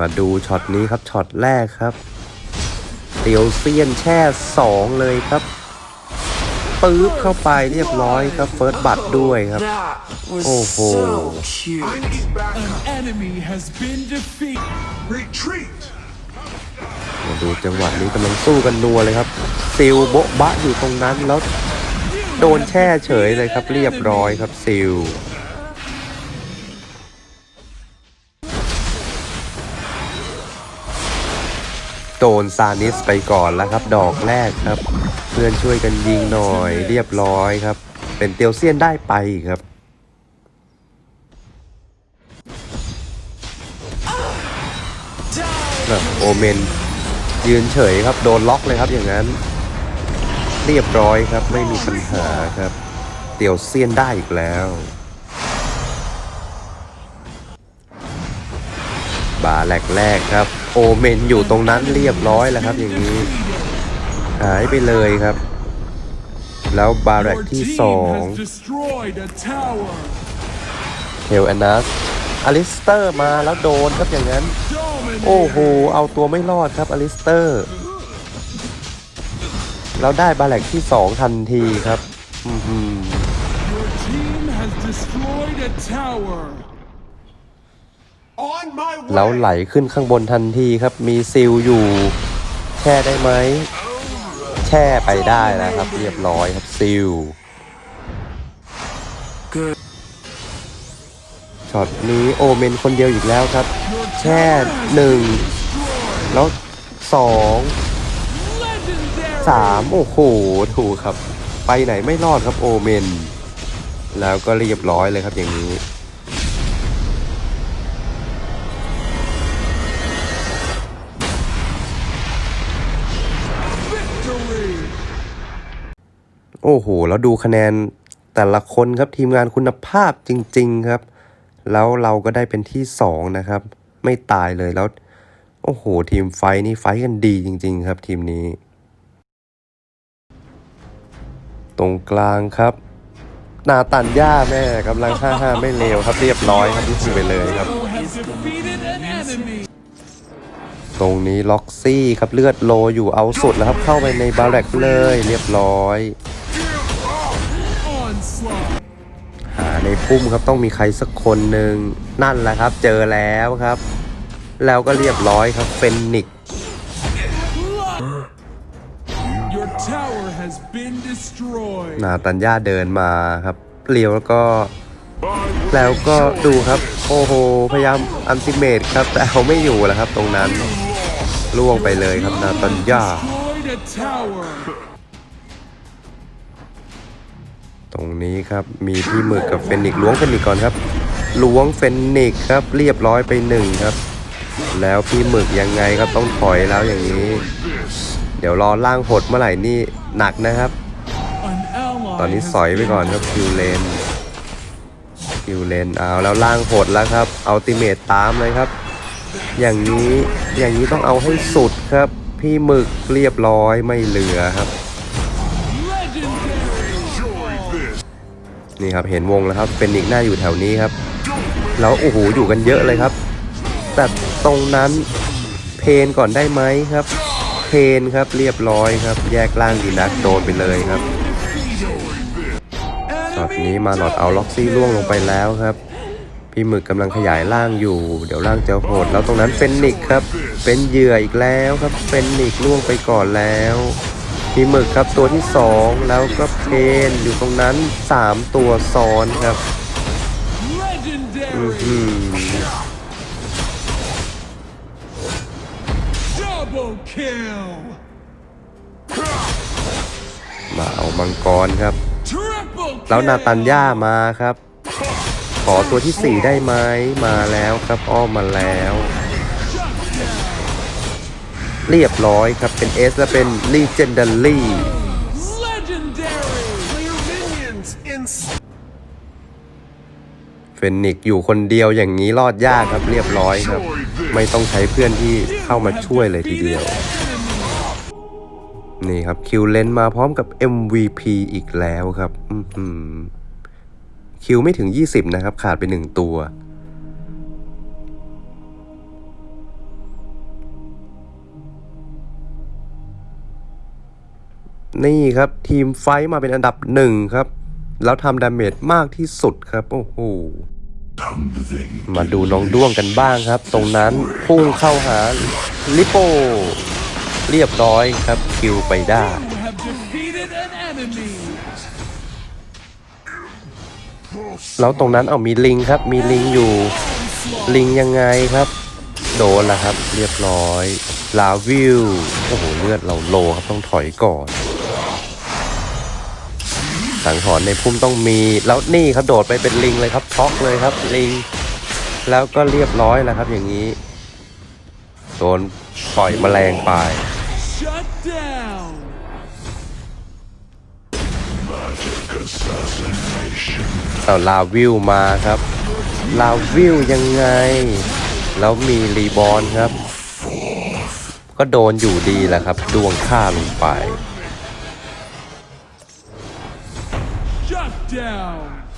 มาดูช็อตนี้ครับช็อตแรกครับ เตียวเซียนแช่สองเลยครับปื๊บเข้าไปเรียบร้อยครับเฟิร์สบัตด้วยครับ That was Oh, so oh. cute. I need backup. An enemy has been defeated. Retreat. มาดูจังหวะนี้กำลังสู้กันนัวเลยครับซิลโบ๊ะบะอยู่ตรงนั้นแล้ว โดนแช่เฉยเลยครับเรียบร้อยครับซิล โดนซานิสไปก่อนแล้วครับ ดอกแรกครับ เพื่อนช่วยกันยิงหน่อยเรียบร้อยครับ เป็นเตียวเซียนได้ไปครับ โอเมน ยืนเฉยครับ โดนล็อกเลยครับอย่างนั้น เรียบร้อยครับไม่มีปัญหาครับ เตียวเซียนได้อีกแล้วบาแรกแรกครับ โอเมนอยู่ตรงนั้นเรียบร้อยแล้วครับอย่างนี้ หายไปเลยครับ แล้วบาแรกที่สองเทลแอนนัสอลิสเตอร์มาแล้วโดนครับอย่างนั้น โอ้โห เอาตัวไม่รอดครับอลิสเตอร์แล้วได้บาแลกที่สองทันทีครับ อื้อ แล้วไหลขึ้นข้างบนทันทีครับ มีซิลอยู่ แช่ได้ไหม แช่ไปได้แล้วครับ เรียบร้อยครับซิลช็อตนี้โอเมนคนเดียวอีกแล้วครับ แช่หนึ่งแล้วสองสามโอ้โห ถูกครับ ไปไหนไม่รอดครับโอเมน แล้วก็เรียบร้อยเลยครับอย่างนี้ อ้โห แล้วดูคะแนนแต่ละคนครับทีมงานคุณภาพจริง ๆครับ แล้วเราก็ได้เป็นที่สองนะครับ ไม่ตายเลยแล้ว โอ้โห ทีมไฟนี่ไฟกันดีจริง ๆ ครับ ทีมนี้ ตรงกลางครับ นาตันย่าแม่กำลัง5-5ไม่เลวครับ เรียบร้อยครับที่สุดไปเลยครับ ตรงนี้ล็อกซี่ครับเลือดโลอยู่เอาสุดแล้วครับเข้าไปในบาร์แรกเลย เรียบร้อย ในพุ่มครับต้องมีใครสักคนหนึ่งนั่นแหละครับ เจอแล้วครับ แล้วก็เรียบร้อยครับเฟนนิกซ์ Your tower has been destroyed. นาตัญญาเดินมาครับเลี้ยวแล้วก็แล้วก็ดูครับ โอ้โห พยายามอันติเมตครับ แต่เอาไม่อยู่แล้วครับ ตรงนั้นล่วงไปเลยครับนาตัญญา รงนี้ครับมีพี่หมึกกับเฟนิกซ์ล้วงเฟนิกซ์ก่อนครับล้วงเฟนิกซ์ครับเรียบร้อยไปหนึ่งครับ แล้วพี่หมึกยังไงก็ต้องถอยแล้วอย่างนี้ เดี๋ยวรอล่างหดเมื่อไหร่นี่หนักนะครับ ตอนนี้สอยไปก่อนครับคิวเลนคิวเลนเอาแล้วล่างหดแล้วครับอัลติเมตตามเลยครับ อย่างนี้อย่างนี้ต้องเอาให้สุดครับ พี่หมึกเรียบร้อยไม่เหลือครับ นี่ครับเห็นวงแล้วครับเป็นอีกหน้าอยู่แถวนี้ครับ แล้วโอ้โหอยู่กันเยอะเลยครับ แต่ตรงนั้นเพนก่อนได้ไหมครับ เพนครับเรียบร้อยครับ แยกล่างดีนักโดนไปเลยครับช็อตนี้มาหลอดเอาล็อกซี่ล่วงลงไปแล้วครับ พี่หมึกกำลังขยายล่างอยู่ เดี๋ยวล่างจะโหดแล้วตรงนั้นเฟนนิกครับ เป็นเหยื่ออีกแล้วครับเฟนนิกล่วงไปก่อนแล้ว พีหมึกครับตัวที่สองแล้วก็เพนอยู่ตรงนั้นสามตัวซ้อนครับอืมมาเอามังกรครับ แล้วนาตันย่ามาครับ ขอตัวที่สี่ได้ไหมมาแล้วครับอ้อมมาแล้ว เรียบร้อยครับ เป็นเอสและเป็น Legendary Legendary. Clear minions in. เฟนิกซ์อยู่คนเดียวอย่างนี้รอดยากครับเรียบร้อยครับ ไม่ต้องใช้เพื่อนที่เข้ามาช่วยเลยทีเดียว นี่ครับคิวเลนมาพร้อมกับ MVP อีกแล้วครับอื้อหือคิวไม่ถึง 20 นะครับ ขาดไปหนึ่งตัว นี่ครับ ทีมไฟมาเป็นอันดับหนึ่งครับ แล้วทำดาเมจมากที่สุดครับ โอ้โหมาดูน้องด้วงกันบ้างครับ ตรงนั้นพุ่งเข้าหาลิโป เรียบร้อยครับคิวไปได้แล้วตรงนั้นเอามีลิงครับ มีลิงอยู่ ลิงยังไงครับ โดนละครับ เรียบร้อย ลาวิวโอ้โหเลือดเราโลครับต้องถอยก่อน สังหรณ์ในพุ่มต้องมี แล้วนี่ครับโดดไปเป็นลิงเลยครับช็อกเลยครับลิง แล้วก็เรียบร้อยแล้วครับอย่างนี้ โดนปล่อยแมลงไปเอาลาวิวมาครับ ลาวิวยังไง แล้วมีรีบอลครับ ก็โดนอยู่ดีแหละครับ ดวงฆ่าลงไป down.